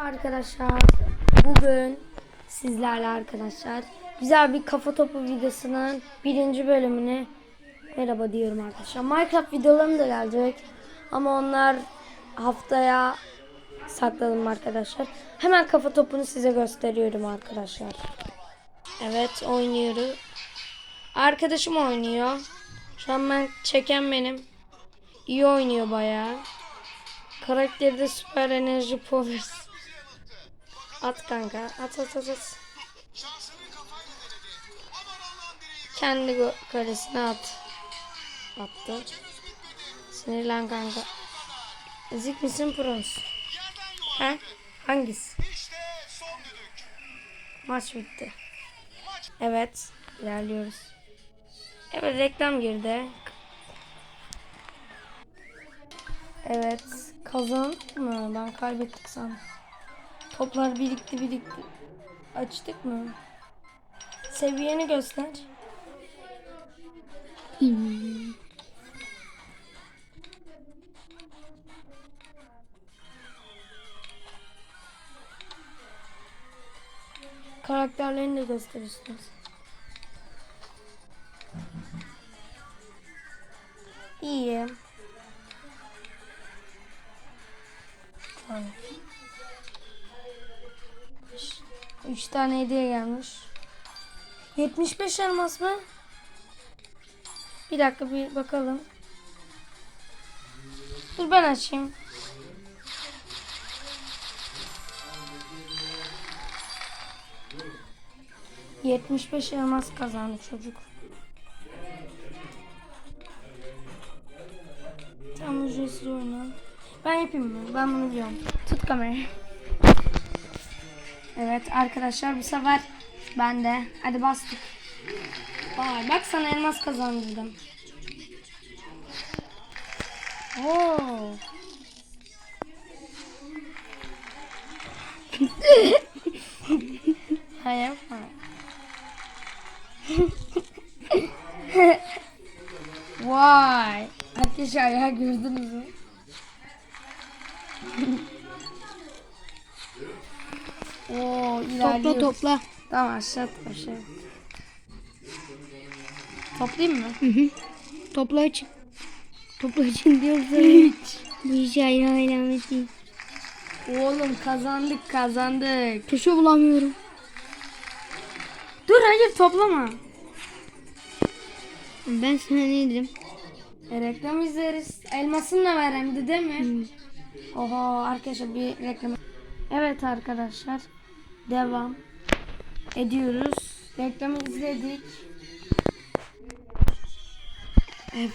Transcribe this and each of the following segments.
Arkadaşlar bugün sizlerle arkadaşlar güzel bir kafa topu videosunun birinci bölümünü merhaba diyorum arkadaşlar. Minecraft videolarım da gelecek ama onlar haftaya sakladım arkadaşlar. Hemen kafa topunu size gösteriyorum arkadaşlar. Evet oynuyoruz. Arkadaşım oynuyor. Şu an ben çeken benim. İyi oynuyor bayağı. Karakteri de süper enerji polis. At kanka. At at at at. Kendi kalesine at. Attı. Sinirlen kanka. Ezik misin pros? He? Hangisi? Maç bitti. Evet. ilerliyoruz. Evet reklam girdi. Evet. Kazandık mı? Ben kaybettik sandım. Toplar birikti birikti. Açtık mı? Seviyeni göster. Karakterlerini de göster istiyorsan. İyi. Tamam. Üç tane hediye gelmiş. 75 elmas mı? Bir dakika bir bakalım. Dur ben açayım. Yetmiş beş elmas kazandı çocuk. Tam ücretsiz oyna. Ben yapayım mı? Ben bunu biliyorum. Tut kamerayı. Evet arkadaşlar bu sefer ben de. Hadi bastık. Vay bak sana elmas kazandırdım. Oo. Hayır. Vay. Arkadaşlar ya gördünüz mü? Oo, ilerliyoruz. Topla topla. Tamam aşağı aşağı. Toplayayım mı? Topla için. Topla için diyoruz. Bu iş aynen alamet değil. Oğlum kazandık kazandık. Köşe bulamıyorum. Dur hayır toplama. Ben sana ne dedim? E, reklam izleriz. Elmasını da ver hem de değil mi? Oho arkadaşlar bir reklam. Evet arkadaşlar. Devam ediyoruz. Reklamı izledik. Evet.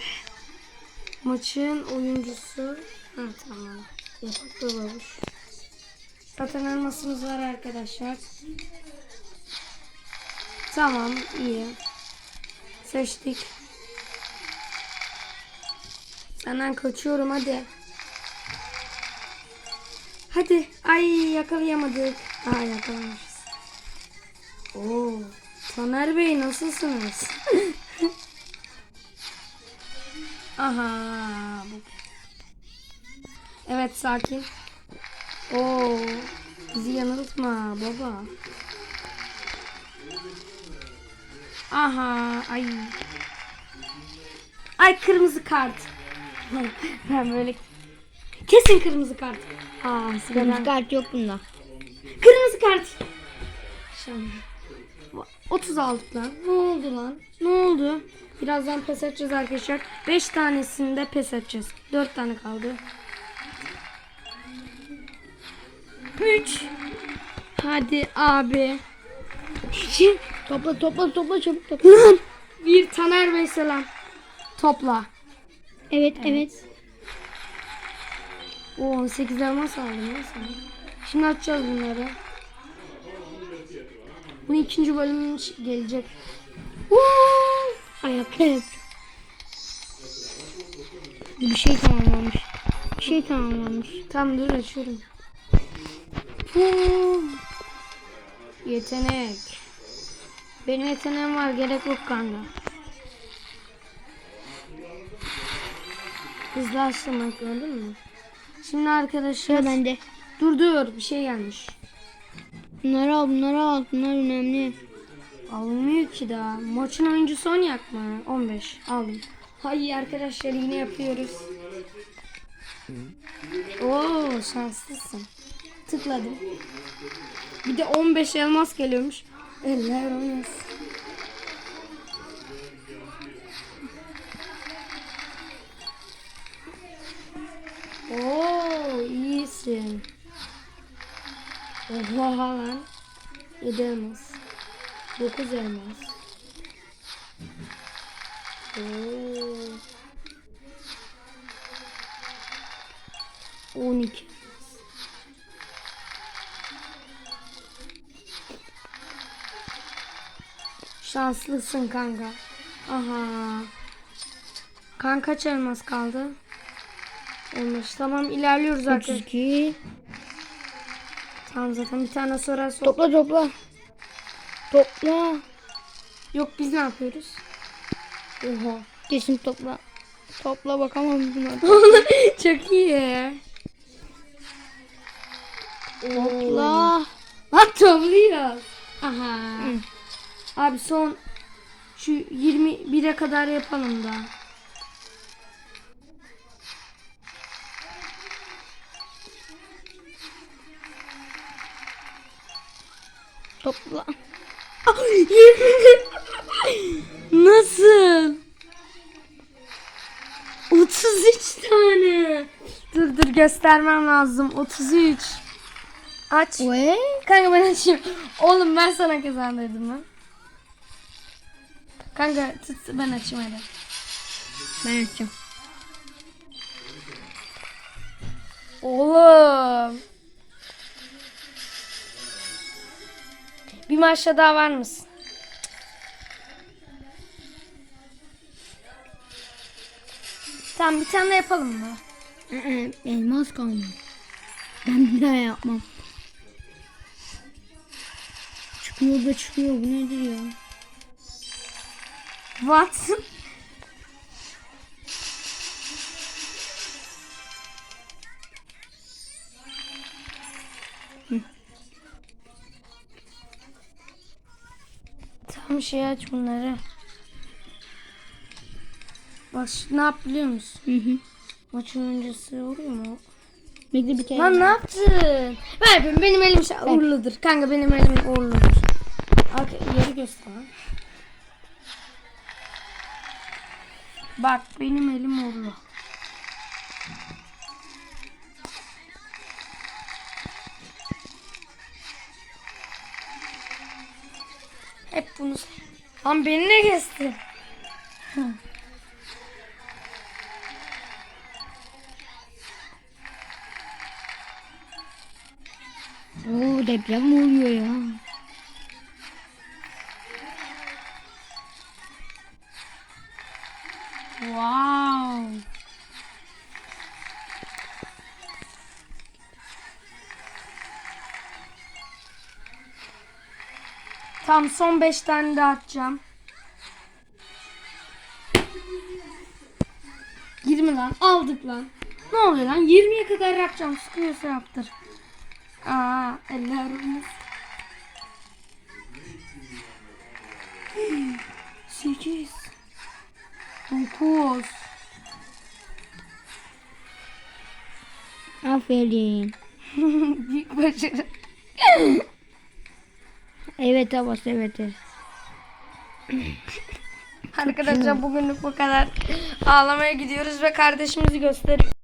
Maçın oyuncusu. Ha tamam. Yatakta olmuş. Zaten elmasımız var arkadaşlar. Tamam iyi. Seçtik. Senden kaçıyorum hadi. Hadi. Ay yakalayamadık. Aa yakalamışız. Oo. Taner Bey nasılsınız? Aha. Evet sakin. Oo. Bizi yanıltma baba. Aha. Ay. Ay kırmızı kart. ben böyle kesin kırmızı kart. Aa. Kırmızı kart yok bunda. Kırmızı kart. Şimdi. 30 aldık lan. Ne oldu lan? Ne oldu? Birazdan pes edeceğiz arkadaşlar. 5 tanesinde pes edeceğiz. 4 tane kaldı. 3 Hadi abi. topla topla topla çabuk topla. Lan bir Taner Bey selam. Topla. Evet evet. O 18 elmas aldım sana. Şimdi açacağız bunları. Bunun ikinci bölümü gelecek. Ayakta. Bir şey tamamlanmış. Bir şey tamamlanmış. Tamam dur açıyorum. Pum. Yetenek. Benim yeteneğim var gerek yok kanka. Hızlı açtım gördün mü? Şimdi arkadaşlar Sıra bende. Dur dur bir şey gelmiş. Bunları al bunları al. Bunlar önemli. Alınmıyor ki daha. Maçın oyuncusu Onyak mı? 15 aldım. Hayır arkadaşlar yine yapıyoruz. Oo şanslısın. Tıkladım. Bir de 15 elmas geliyormuş. Eller oynasın. Oo iyisin. Oha lan. 7 elmas. 9 elmas. Oo. 12. Şanslısın kanka. Aha. Kan kaç elmas kaldı? 15. Tamam ilerliyoruz arkadaşlar. 32. Tamam zaten bir tane sonra sok. Topla topla. Topla. Yok biz ne yapıyoruz? Oha. Kesin topla. Topla bakamam buna. Çok iyi. Topla. Lan topluyor. Aha. Hı. Abi son şu 21'e kadar yapalım da. Topla. Nasıl? 33 tane. Dur dur göstermem lazım. 33. Aç. Ve? Kanka ben açayım. Oğlum ben sana kazandırdım lan. Kanka tut ben açayım hadi. Ben açacağım. Oğlum. Bir maçta daha var mısın? Tamam bir tane de yapalım mı? Elmas kalmadı. Ben bir daha yapmam. Çıkıyor da çıkıyor. Bu nedir ya? What? Tamam şey aç bunları. Bak ne yap biliyor musun? Hı hı. Maçın öncesi oluyor mu? Bekle bir kere. Lan ne yaptın? Ben yapayım. Benim elim şey uğurludur. Kanka benim elim uğurludur. Arka, yeri göster. Bak benim elim uğurlu. Hep bunu Lan beni ne kesti? Oo deprem oluyor ya? Wow. Tam son 5 tane daha atacağım. 20 lan aldık lan. Ne oluyor lan? 20'ye kadar yapacağım. Sıkıyorsa yaptır. Aa, eller olmaz. 8 9 Aferin. Büyük başarı. Evet Abbas evet. Arkadaşlar bugünlük bu kadar. Ağlamaya gidiyoruz ve kardeşimizi gösteriyor.